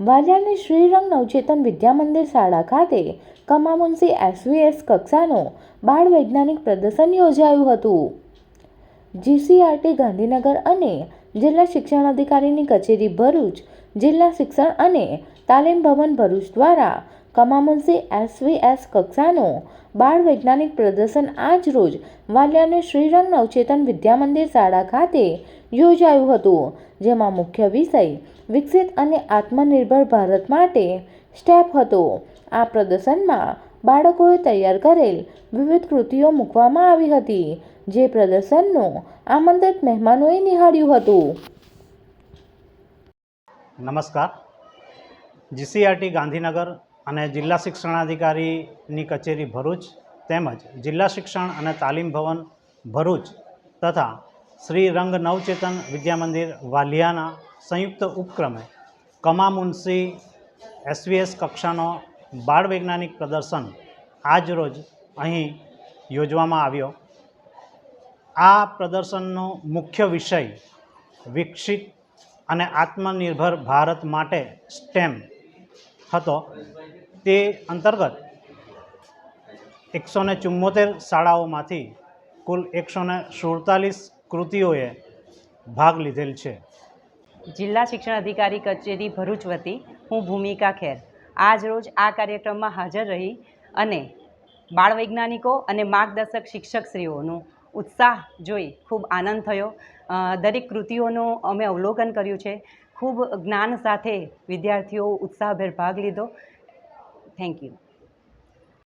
વાલિયાની શ્રીરંગ નવચેતન વિદ્યા મંદિર શાળા ખાતે કમામુનસી એસવીએસ કક્ષાનું બાળ વૈજ્ઞાનિક પ્રદર્શન યોજાયું હતું. જીસીઆરટી ગાંધીનગર અને જિલ્લા શિક્ષણ અધિકારીની કચેરી ભરૂચ જિલ્લા શિક્ષણ અને તાલીમ ભવન ભરૂચ દ્વારા કમામુંસી એસવીએસ કક્ષાનું બાળ વૈજ્ઞાનિક પ્રદર્શન આજ રોજ વાલિયાની શ્રીરંગ નવચેતન વિદ્યા મંદિર શાળા ખાતે યોજાયું હતું, જેમાં મુખ્ય વિષય વિકસિત અને આત્મનિર્ભર ભારત માટે સ્ટેપ હતો. આ પ્રદર્શનમાં બાળકોએ તૈયાર કરેલ વિવિધ કૃતિઓ મૂકવામાં આવી હતી, જે પ્રદર્શનનું આમંત્રિત મહેમાનોએ નિહાળ્યું હતું. નમસ્કાર. જીસીઆરટી ગાંધીનગર અને જિલ્લા શિક્ષણાધિકારીની કચેરી ભરૂચ તેમજ જિલ્લા શિક્ષણ અને તાલીમ ભવન ભરૂચ તથા શ્રી રંગ નવચેતન વિદ્યામંદિર વાલિયાના સંયુક્ત ઉપક્રમે કમા મુનશી એસવીએસ કક્ષાનો બાળ વૈજ્ઞાનિક પ્રદર્શન આજ રોજ અહીં યોજવામાં આવ્યો. આ પ્રદર્શનનો મુખ્ય વિષય વિકસિત અને આત્મનિર્ભર ભારત માટે સ્ટેમ હતો. તે અંતર્ગત એકસો ને ચુમ્મોતેર શાળાઓમાંથી કુલ એકસો ને સુડતાલીસ કૃતિઓએ ભાગ લીધેલ છે. જિલ્લા શિક્ષણ અધિકારી કચેરી ભરૂચ વતી હું ભૂમિકા ખેર. આજ રોજ આ કાર્યક્રમમાં હાજર રહી અને બાળ વૈજ્ઞાનિકો અને માર્ગદર્શક શિક્ષકશ્રીઓનું ઉત્સાહ જોઈ ખૂબ આનંદ થયો. દરેક કૃતિઓનું અમે અવલોકન કર્યું છે. ખૂબ જ્ઞાન સાથે વિદ્યાર્થીઓ ઉત્સાહભેર ભાગ લીધો. Thank you